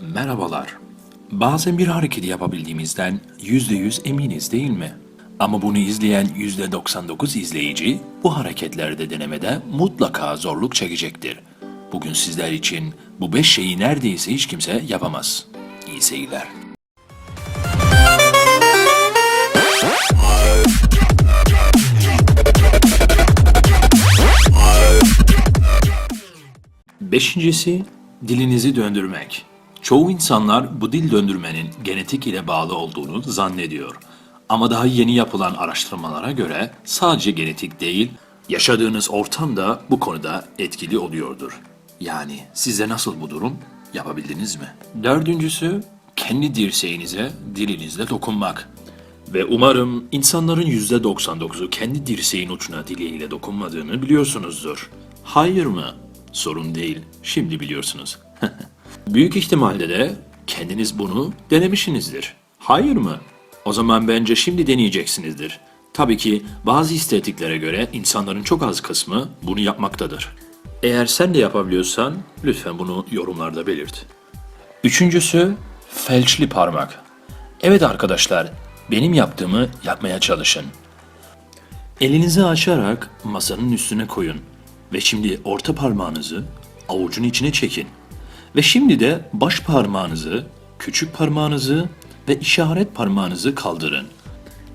Merhabalar. Bazen bir hareketi yapabildiğimizden %100 eminiz değil mi? Ama bunu izleyen %99 izleyici bu hareketlerde denemede mutlaka zorluk çekecektir. Bugün sizler için bu 5 şeyi neredeyse hiç kimse yapamaz. İyi seyirler. Beşincisi, dilinizi döndürmek. Çoğu insanlar bu dil döndürmenin genetik ile bağlı olduğunu zannediyor. Ama daha yeni yapılan araştırmalara göre sadece genetik değil, yaşadığınız ortam da bu konuda etkili oluyordur. Yani size nasıl bu durum? Yapabildiniz mi? Dördüncüsü, kendi dirseğinize dilinizle dokunmak. Ve umarım insanların %99'u kendi dirseğin ucuna diliyle dokunmadığını biliyorsunuzdur. Hayır mı? Sorun değil. Şimdi biliyorsunuz. Büyük ihtimalle de kendiniz bunu denemişsinizdir. Hayır mı? O zaman bence şimdi deneyeceksinizdir. Tabii ki bazı istatistiklere göre insanların çok az kısmı bunu yapmaktadır. Eğer sen de yapabiliyorsan lütfen bunu yorumlarda belirt. Üçüncüsü felçli parmak. Evet arkadaşlar, benim yaptığımı yapmaya çalışın. Elinizi açarak masanın üstüne koyun ve şimdi orta parmağınızı avucun içine çekin. Ve şimdi de baş parmağınızı, küçük parmağınızı ve işaret parmağınızı kaldırın.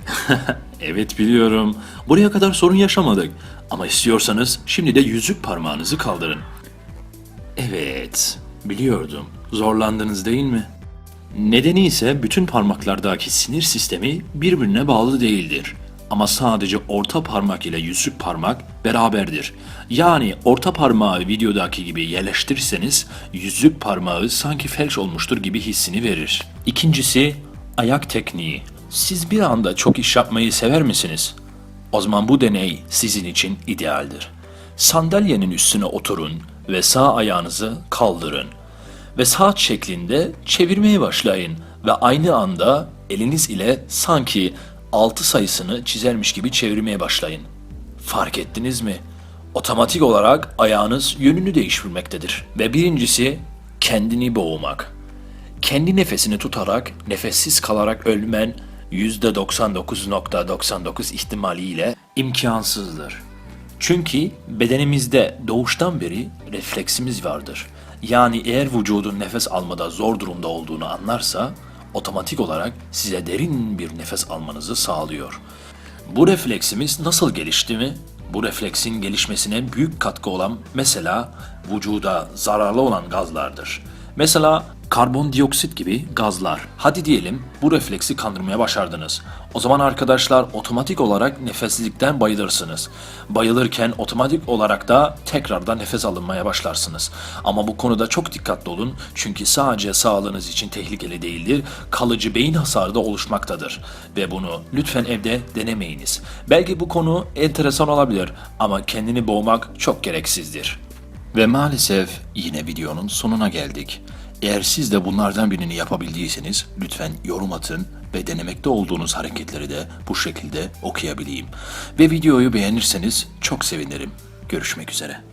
evet biliyorum. Buraya kadar sorun yaşamadık. Ama istiyorsanız şimdi de yüzük parmağınızı kaldırın. Evet, biliyordum. Zorlandınız değil mi? Nedeni ise bütün parmaklardaki sinir sistemi birbirine bağlı değildir. Ama sadece orta parmak ile yüzük parmak beraberdir. Yani orta parmağı videodaki gibi yerleştirirseniz yüzük parmağı sanki felç olmuştur gibi hissini verir. İkincisi ayak tekniği. Siz bir anda çok iş yapmayı sever misiniz? O zaman bu deney sizin için idealdir. Sandalyenin üstüne oturun ve sağ ayağınızı kaldırın ve saat şeklinde çevirmeye başlayın ve aynı anda eliniz ile sanki 6 sayısını çizermiş gibi çevirmeye başlayın. Fark ettiniz mi? Otomatik olarak ayağınız yönünü değiştirmektedir. Ve birincisi kendini boğmak. Kendi nefesini tutarak, nefessiz kalarak ölmen %99.99 ihtimaliyle imkansızdır. Çünkü bedenimizde doğuştan beri refleksimiz vardır. Yani eğer vücudun nefes almada zor durumda olduğunu anlarsa otomatik olarak size derin bir nefes almanızı sağlıyor. Bu refleksimiz nasıl gelişti mi? Bu refleksin gelişmesine büyük katkı olan mesela vücuda zararlı olan gazlardır. Mesela karbondioksit gibi gazlar. Hadi diyelim bu refleksi kandırmaya başardınız. O zaman arkadaşlar otomatik olarak nefessizlikten bayılırsınız. Bayılırken otomatik olarak da tekrardan nefes alınmaya başlarsınız. Ama bu konuda çok dikkatli olun çünkü sadece sağlığınız için tehlikeli değildir, kalıcı beyin hasarı da oluşmaktadır. Ve bunu lütfen evde denemeyiniz. Belki bu konu enteresan olabilir ama kendini boğmak çok gereksizdir. Ve maalesef yine videonun sonuna geldik. Eğer siz de bunlardan birini yapabildiyseniz lütfen yorum atın ve denemekte olduğunuz hareketleri de bu şekilde okuyabileyim. Ve videoyu beğenirseniz çok sevinirim. Görüşmek üzere.